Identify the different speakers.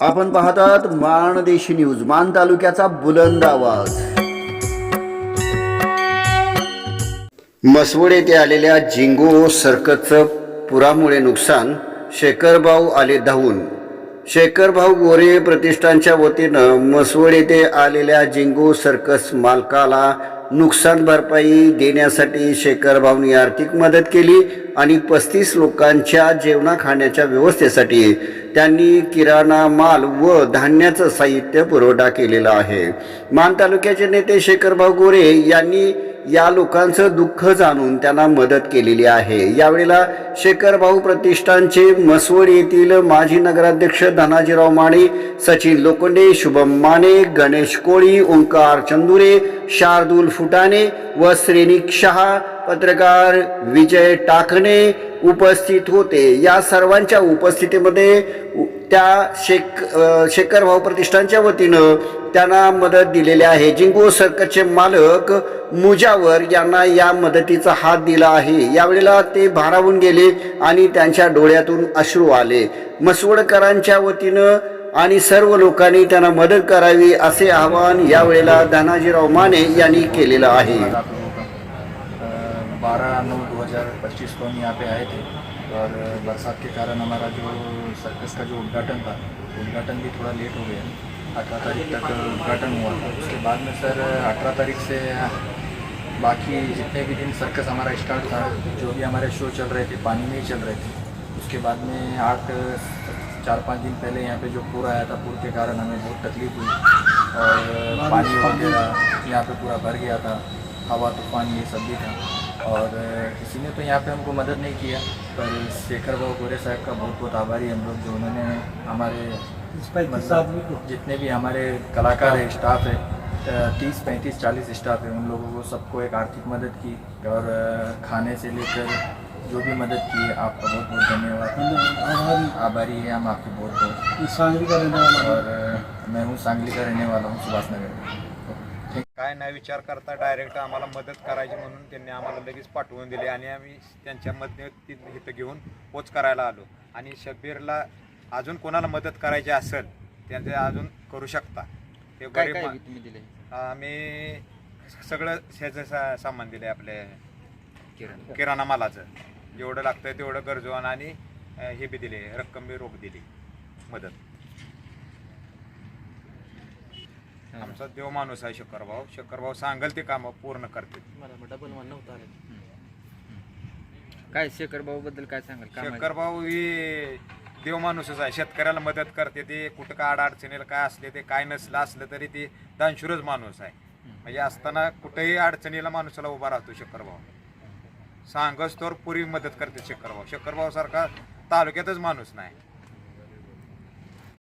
Speaker 1: आपण पाहतात माणदेशी न्यूज मान तालुक्याचा बुलंद आवाज. मसवड येथे आलेल्या जिंगो सर्कसचं पुरामुळे नुकसान शेखरभाऊ आले धावून. शेखरभाऊ गोरे प्रतिष्ठानच्या वतीनं मसवड येथे आलेल्या जिंगो सर्कस मालकाला नुकसान भरपाई देण्यासाठी शेखरभाऊनी आर्थिक मदत केली आणि पस्तीस लोकांच्या जेवणा खाण्याच्या व्यवस्थेसाठी त्यांनी किराणा माल व धान्याचं साहित्य पुरवठा केलेला आहे. मान तालुक्याचे नेते शेखरभाऊ गोरे यांनी या लोकांचं दुःख जाणून त्यांना मदत केलेली आहे. यावेळेला शेखरभाऊ प्रतिष्ठानचे मसवड येथील माजी नगराध्यक्ष धनाजीराव माने सचिन लोखंडे शुभम माने गणेश कोळी ओंकार चंदुरे शार्दूल फुटाणे व श्रेणिक शहा पत्रकार विजय टाकणे उपस्थित होते. या सर्वांच्या उपस्थितीमध्ये त्या शेख शेखर भाऊ प्रतिष्ठानच्या वतीनं त्यांना मदत दिलेली आहे. जिंगो सर्कसचे मालक मुजावर यांना या मदतीचा हात दिला आहे. यावेळेला ते भारावून गेले आणि त्यांच्या डोळ्यातून अश्रू आले. मसवडकरांच्या वतीनं आणि सर्व लोकांनी त्यांना मदत करावी असे आवाहन यावेळेला धनाजीराव माने यांनी केलेलं आहे.
Speaker 2: बारह नौ दो हज़ार पच्चीस को हम यहाँ पे आए थे और बरसात के कारण हमारा जो सर्कस का जो उद्घाटन था, उद्घाटन भी थोड़ा लेट हो गया। अठारह तारीख तक उद्घाटन हुआ। था उसके बाद में सर अठारह तारीख से बाकी जितने भी दिन सर्कस हमारा स्टार्ट था, जो भी हमारे शो चल रहे थे, पानी में ही चल रहे थे। उसके बाद में आठ, चार पाँच दिन पहले यहाँ पे जो पूरा आया था, पूर के कारण हमें बहुत तकलीफ़ हुई और पानी वगैरह यहाँ पे पूरा भर गया था, हवा, तूफ़ान ये सब भी था। और किसी ने तो यहाँ पे हमको मदद नहीं किया। पर शेखर बाबू गोरे साहब का बहुत बहुत आभारी हम लोग जो उन्होंने हमारे मतलब जितने भी हमारे कलाकार है स्टाफ है तीस पैंतीस चालीस स्टाफ है उन लोगों को सबको एक आर्थिक मदद की और खाने से लेकर जो भी मदद की है आपका बहुत बहुत धन्यवाद। आभारी। है हम आपके बहुत बहुत।
Speaker 3: सांगली का रहने वाला।
Speaker 2: और मैं हूँ सांगली का रहने वाला हूँ सुभाष नगर।
Speaker 4: काय नाही विचार करता डायरेक्ट आम्हाला मदत करायची म्हणून त्यांनी आम्हाला लगेच पाठवून दिले आणि आम्ही त्यांच्या मध्यस्थी इथं घेऊन पोच करायला आलो. आणि शब्बीरला अजून कोणाला मदत करायची असेल त्यांचे अजून करू शकता. ते गरीब मा-
Speaker 5: दिले?
Speaker 4: आम्ही सगळं ह्याचं सा- सामान दिले आपले
Speaker 5: किरण.
Speaker 4: किराणा मालाचं. जेवढं लागतं तेवढं गरजवान आणि अं, हे बी दिले रक्कम बी रोख दिली मदत. आमचा देव माणूस आहे शक्करभाऊ शक्करभाऊ सांगेल ते कामं पूर्ण करते
Speaker 5: मला डबल आलं काय शेखर भाऊ बद्दल काय सांगाल?
Speaker 4: शक्करभाऊ ही देव माणूसच आहे. शेतकऱ्याला मदत करते ते. कुठं काय अडचणीला काय असले ते काय नसलं असलं तरी ते दानशूरच माणूस आहे. म्हणजे असताना कुठेही अडचणीला माणसाला उभा राहतो शक्करभाऊ सांगच तर पुरी मदत करते शक्करभाऊ शक्करभाऊ सारखा तालुक्यातच माणूस नाही.